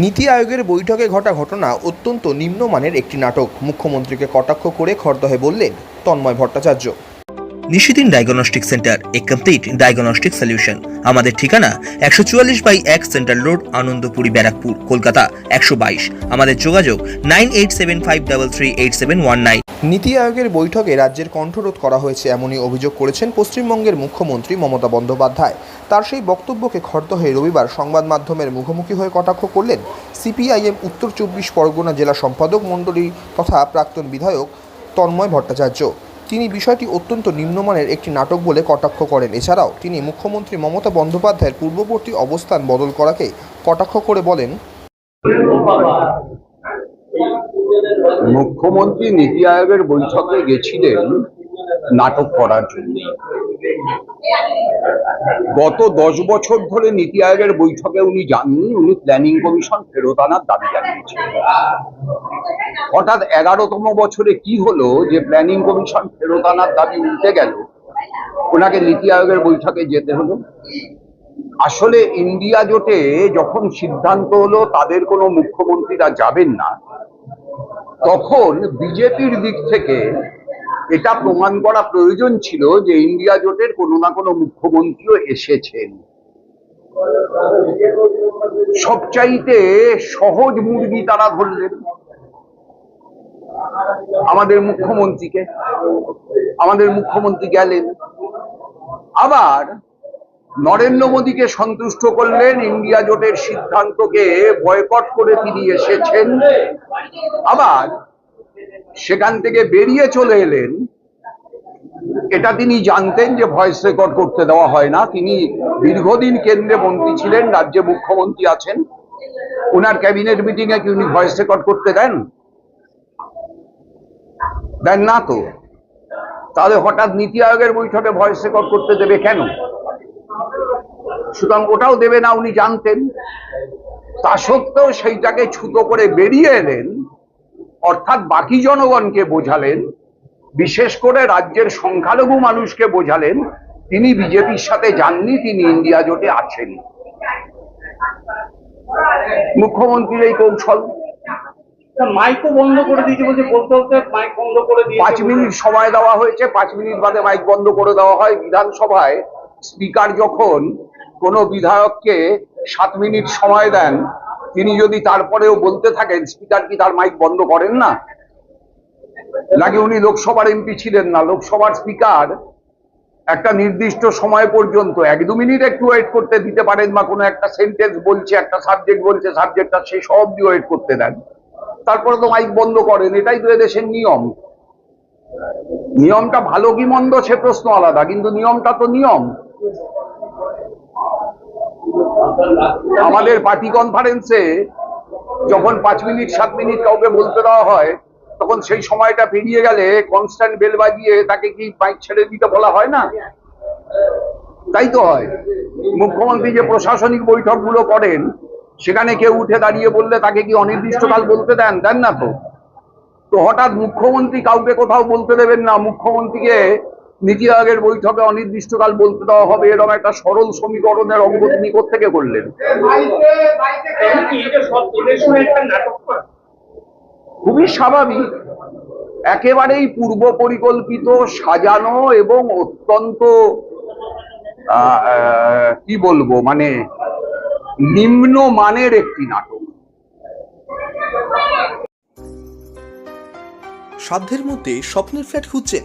নীতি আয়োগের বৈঠকে ঘটা ঘটনা অত্যন্ত নিম্নমানের একটি নাটক। মুখ্যমন্ত্রীকে কটাক্ষ করে খরদহে বললেন Tanmoy Bhattacharya. Nishidin diagnostic centre, a complete diagnostic solution. আমাদের ঠিকানা একশো চুয়াল্লিশ বাই এক সেন্ট্রাল রোড, আনন্দপুরি ব্যারাকপুর, কলকাতা, একশো বাইশ। আমাদের যোগাযোগ nine eight seven five double three eight seven one nine. নীতি আয়োগের বৈঠকে রাজ্যের কণ্ঠরোধ করা হয়েছে, এমনই অভিযোগ করেছেন পশ্চিমবঙ্গের মুখ্যমন্ত্রী মমতা বন্দ্যোপাধ্যায়। তার সেই বক্তব্যকে খর্দহে রবিবার সংবাদ মাধ্যমের মুখোমুখি হয়ে কটাক্ষ করলেন সিপিআইএম উত্তর চব্বিশ পরগনা জেলা সম্পাদক মণ্ডলী তথা প্রাক্তন বিধায়ক তন্ময় ভট্টাচার্য। তিনি বিষয়টি অত্যন্ত নিম্নমানের একটি নাটক বলে কটাক্ষ করেন। এছাড়াও তিনি মুখ্যমন্ত্রী মমতা বন্দ্যোপাধ্যায়ের পূর্ববর্তী অবস্থান বদল করাকে কটাক্ষ করে বলেন মুখ্যমন্ত্রী নীতি আয়োগের বৈঠকে গেছিলেন নাটক করার জন্য। গত দশ বছর ধরে নীতি আয়োগের বৈঠকে উনি যাননি, উনি প্ল্যানিং কমিশন ফেরত আনার দাবি জানিয়েছেন। হঠাৎ এগারোতম বছরে কি হলো যে প্ল্যানিং কমিশন ফেরত আনার দাবি উঠে গেল? ওনাকে নীতি আয়োগের বৈঠকে যেতে হলো। আসলে ইন্ডিয়া জোটে যখন সিদ্ধান্ত হলো, তাদের কোনো মুখ্যমন্ত্রীরা যাবেন না। তখন বিজেপির দিক থেকে এটা প্রমাণ করা প্রয়োজন ছিল যে ইন্ডিয়া জোটের কোনো না কোনো মুখ্যমন্ত্রীও এসেছেন। সবচাইতে সহজ মুরগি তারা ধরলেন। আমাদের মুখ্যমন্ত্রীকে, আমাদের মুখ্যমন্ত্রী গেলেন। আবার নরেন্দ্র মোদীকে সন্তুষ্ট করলেন ইন্ডিয়া জোটের সিদ্ধান্তকে বয়কট করে তিনি এসেছেন। আবার সেখান থেকে বেরিয়ে চলে এলেন। এটা তিনি জানতেন যে ভয়েস রেকর্ড করতে দেওয়া হয় না। তিনি দীর্ঘদিন কেন্দ্রে মন্ত্রী ছিলেন, রাজ্যে মুখ্যমন্ত্রী আছেন। ওনার ক্যাবিনেট মিটিং এ কি উনি ভয়েস রেকর্ড করতে দেন? দেন না তো। তাহলে হঠাৎ নীতি আয়োগের বৈঠকে ভয়েস রেকর্ড করতে দেবে কেন? সুতরাং ওটাও দেবে না উনি জানতেন। তা সত্ত্বেও সেইটাকে ছুতো করে বেরিয়ে এলেন অর্থাৎ বাকি জনগণকে বোঝালেন বিশেষ করে রাজ্যের সংখ্যালঘু মানুষকে বোঝালেন তিনি বিজেপির সাথে যাননি তিনি ইন্ডিয়া জোটে আছেন। মুখ্যমন্ত্রীর এই কৌশল। মাইকও বন্ধ করে দিয়েছে বলছে বলতে বলতে মাইক বন্ধ করে দিয়েছে পাঁচ মিনিট সময় দেওয়া হয়েছে পাঁচ মিনিট বাদে মাইক বন্ধ করে দেওয়া হয়। বিধানসভায় স্পিকার যখন কোনো বিধায়ককে সাত মিনিট সময় দেন, তিনি যদি তারপরেও বলতে থাকেন, স্পিকার কি তার মাইক বন্ধ করেন না? নাকি উনি লোকসভার এমপি ছিলেন না? লোকসভার স্পিকার একটা নির্দিষ্ট সময় পর্যন্ত, এক দু মিনিট একটু ওয়েট করতে দিতে পারেন বা কোনো একটা সেন্টেন্স বলছে, একটা সাবজেক্ট বলছে, সাবজেক্টটা শেষ অব্দি ওয়েট করতে দেন। তারপরে তো মাইক বন্ধ করেন, এটাই তো এদেশের নিয়ম। নিয়মটা ভালো কি মন্দ সে প্রশ্ন আলাদা, কিন্তু নিয়মটা তো নিয়ম। আমাদের পার্টি কনফারেন্সে যখন পাঁচ মিনিট, সাত মিনিট কাউকে বলতে দেওয়া হয়, তখন সেই সময়টা পেরিয়ে গেলে কনস্ট্যান্ট বেল বাজিয়ে তাকে কি বাইক ছেড়ে দিতে বলা হয় না? তাই তো হয়। মুখ্যমন্ত্রী যে প্রশাসনিক বৈঠকগুলো করেন, সেখানে কেউ উঠে দাঁড়িয়ে বললে তাকে কি অনির্দিষ্টকাল বলতে দেন? দেন না তো। তো হঠাৎ মুখ্যমন্ত্রী কাউকে কোথাও বলতে দেবেন না। মুখ্যমন্ত্রীকে নীতি আয়োগের বৈঠকে অনির্দিষ্টকাল বলতে দেওয়া হবে এরকম একটা সরল সমীকরণের অঙ্গ তিনি থেকে করলেন। খুবই স্বাভাবিক, একেবারেই পূর্ব পরিকল্পিত, সাজানো এবং অত্যন্ত কি বলব মানে নিম্ন মানের একটি নাটক। সাধ্যের মধ্যে স্বপ্নের ফ্ল্যাট খুঁজছেন